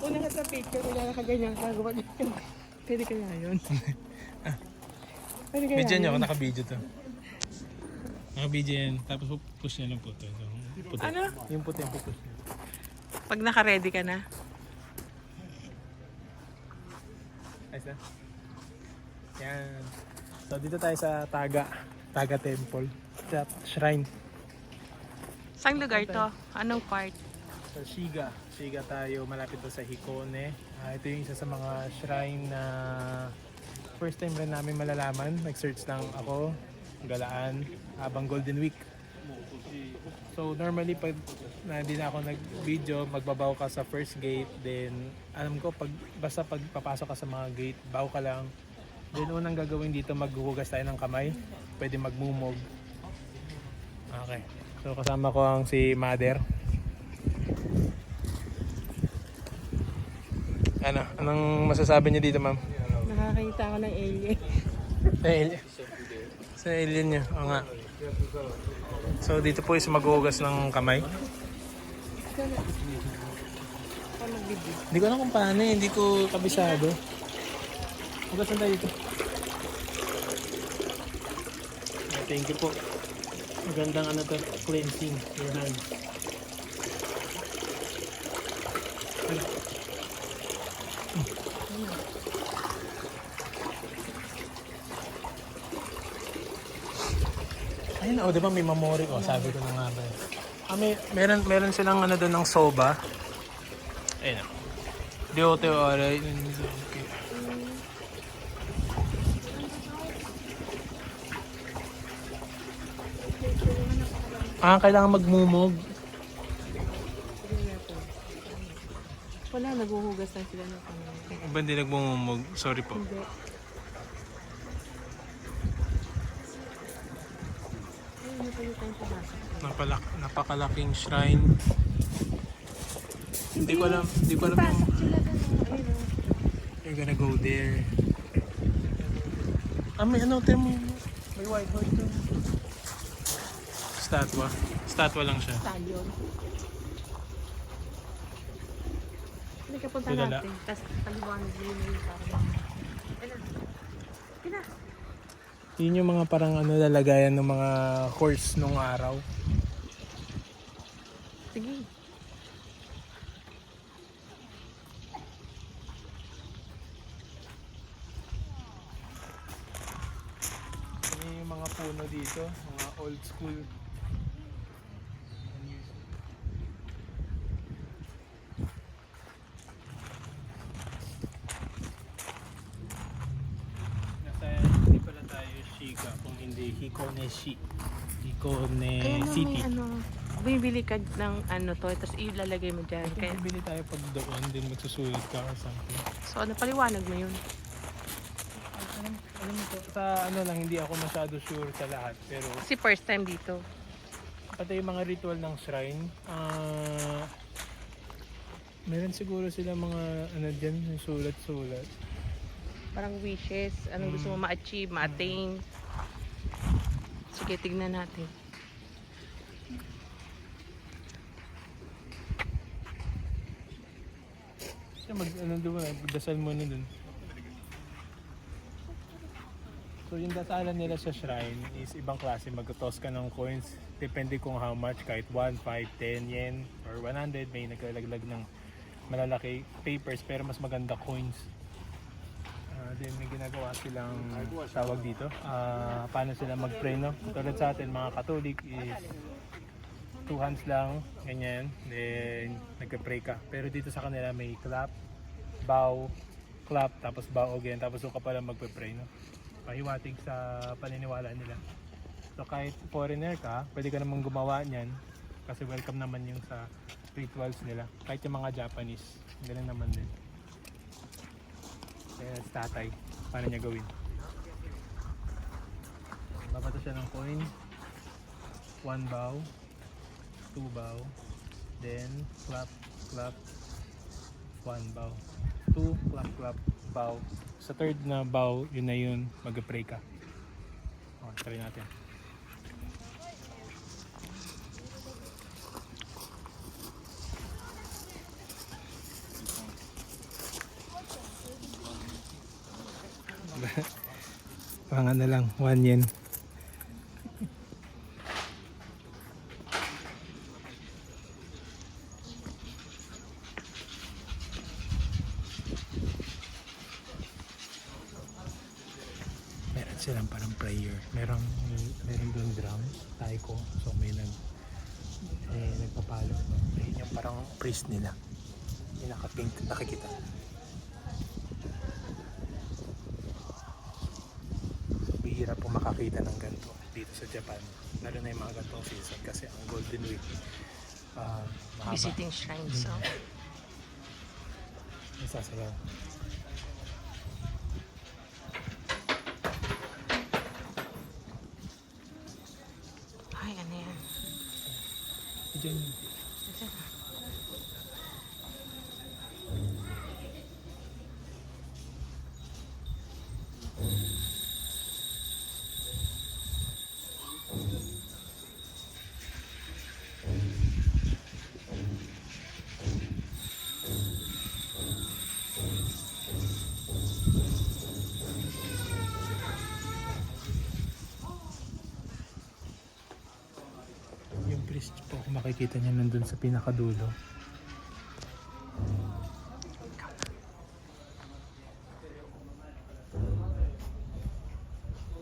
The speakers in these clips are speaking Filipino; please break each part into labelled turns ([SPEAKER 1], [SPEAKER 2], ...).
[SPEAKER 1] Una ka sa picture, wala nakaganyan ka. Gawa niya. Pwede kaya yun? Pwede kaya
[SPEAKER 2] Video
[SPEAKER 1] yun?
[SPEAKER 2] niyo ako, naka-video to. Naka-video yan. Tapos push niya ng puto. So, puti.
[SPEAKER 1] Ano?
[SPEAKER 2] Yung puti yung pupush niya.
[SPEAKER 1] Pag naka-ready ka na.
[SPEAKER 2] Ayos na. Yan. So dito tayo sa Taga. Taga Temple. Sa shrine.
[SPEAKER 1] Saan lugar to? Anong part?
[SPEAKER 2] Sa Shiga. Shiga tayo. Malapit to sa Hikone. Ah, ito yung isa sa mga shrine na first time rin namin malalaman. Nag-search lang ako. Galaan. Habang Golden Week. So normally pag na hindi na ako nag-video, magbabaw ka sa first gate, then alam ko pag basta pag papasok ka sa mga gate, baw ka lang. Then unang gagawin dito maghuhugas tayo ng kamay, pwede magmumog. Okay. So kasama ko ang si Mother. Ano, anong masasabi niyo dito, ma'am?
[SPEAKER 1] Nakakita ako ng alien.
[SPEAKER 2] Sa alien. Sa alien niya, oo nga. So dito po is maghuhugas ng kamay. Hindi ko alam kung paano eh. Hindi ko kabisado. Hugas na tayo dito. Thank you po. Magandang ano to, cleansing your hands. Ano? Ayun, oh, di ba may mamori ko? sabi ko na nga ba. eh. Ah, may, meron, meron silang ano doon ng soba. Ayun. oh. Diote ora. Okay. Ah, kailangan magmumog.
[SPEAKER 1] Wala, naghuhugas lang sila ng kamay.
[SPEAKER 2] Iba hindi nagmumumog. Sorry po.
[SPEAKER 1] Hindi. Ay, hindi pwede tayong pumasok.
[SPEAKER 2] Napalak, napakalaking shrine. Hindi ko alam, hindi ko alam yung
[SPEAKER 1] Pasok sila doon. Ayun o.
[SPEAKER 2] You're gonna go there. Ah, may ano, tiyan mo. May white horse doon. Statwa. Statwa lang siya.
[SPEAKER 1] Stallion. Hindi ka punta natin. Tapos paliwanag mo yun yung parang... Kina.
[SPEAKER 2] Yun yung mga parang ano lalagayan ng mga horse nung araw.
[SPEAKER 1] Sige.
[SPEAKER 2] Yung mga puno dito, mga old school. Nasa hindi pala tayo Shiga kung hindi Hikoneshi. Hikone
[SPEAKER 1] Kaya na
[SPEAKER 2] City.
[SPEAKER 1] may ano, bibili ka ng ano to, tapos ilalagay mo dyan.
[SPEAKER 2] Kaya
[SPEAKER 1] Kaya,
[SPEAKER 2] bibili tayo pag doon, din magsusulit ka or something.
[SPEAKER 1] so ano, paliwanag mo yun.
[SPEAKER 2] Alam, alam mo sa ano lang, hindi ako masyado sure sa lahat. Pero
[SPEAKER 1] Kasi first time dito.
[SPEAKER 2] pati yung mga ritual ng shrine, ah meron siguro sila mga ano dyan, yung sulat-sulat.
[SPEAKER 1] Parang wishes, anong gusto mo ma-achieve, ma-attain. Sige, tignan natin.
[SPEAKER 2] Kasi mag, ano doon, dasal mo na dun. So yung dasalan nila sa shrine is ibang klase. Mag-toss ka ng coins. Depende kung how much. Kahit 1, 5, 10 yen or 100. May naglalaglag ng malalaki papers pero mas maganda coins. Then may ginagawa silang tawag dito. Ah, paano sila mag-pray no? Tulad sa atin mga Katolik is two hands lang, ganyan. Then nagpe-pray ka. Pero dito sa kanila may clap, bow, clap, tapos bow again. Tapos doon ka pala magpe-pray no? pahiwatig sa paniniwala nila. So kahit foreigner ka, pwede ka namang gumawa niyan kasi welcome naman yung sa rituals nila. Kahit yung mga Japanese, ganun naman din. Kaya si tatay, paano niya gawin? Babato siya ng coin, one bow, two bow, then clap, clap, one bow, two, clap, clap, bow. Sa third na bow, yun na yun, mag-pray ka. O, try natin. Pang ano lang, 1 yen. Meron silang parang prayer. Meron, meron doon drums, taiko. So may nag, eh, nagpapalo. Ayun yung parang priest nila. Yung naka-pink, nakikita. Bihira po makakita ng ganito dito sa Japan. Lalo na yung mga ganitong season kasi ang Golden Week uh, mahaba.
[SPEAKER 1] Visiting shrines. Oh.
[SPEAKER 2] Isasayaw.
[SPEAKER 1] Ay, ano yan?
[SPEAKER 2] Diyan yun. Makikita niya nandun sa pinakadulo.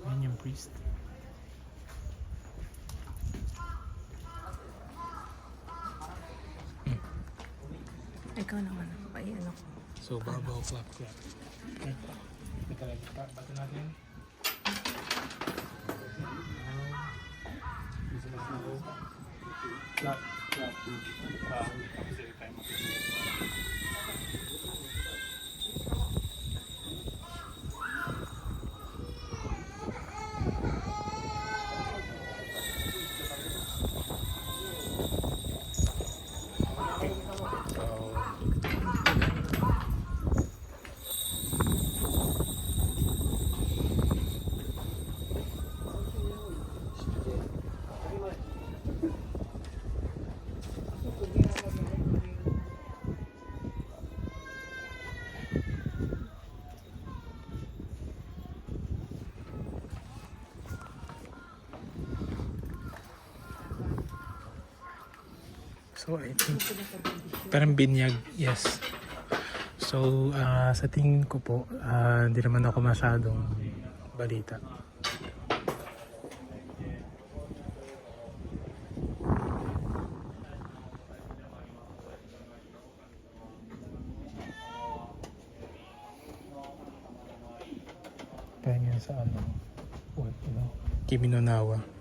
[SPEAKER 2] Yan yung priest.
[SPEAKER 1] Ikaw naman. Ay, ano.
[SPEAKER 2] So, babaw, clap, clap. Okay. Pa- bato natin. Bisa na ako. Clap, clap. Ah, kasi time. So, So I parang binyag, yes. So ah, sa tingin ko po, ah, hindi naman ako masyadong balita. Kaya nga sa ano, what, you know, Kimi no.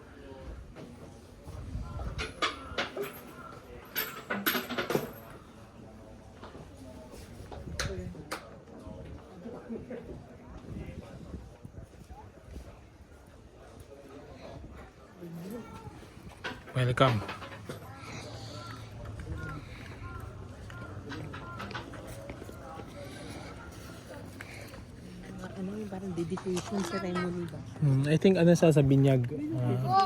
[SPEAKER 2] Welcome.
[SPEAKER 1] Ano yung parang dedication ceremony ba?
[SPEAKER 2] Hmm, I think ano sa sa binyag. ah,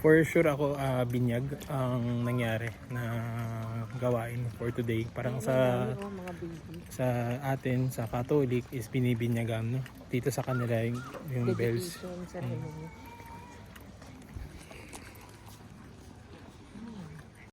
[SPEAKER 2] for sure ako ah, binyag ang nangyari na gawain for today. Parang sa sa atin sa Catholic is binibinyagan no. Dito sa kanila yung, yung bells.
[SPEAKER 1] Ceremony.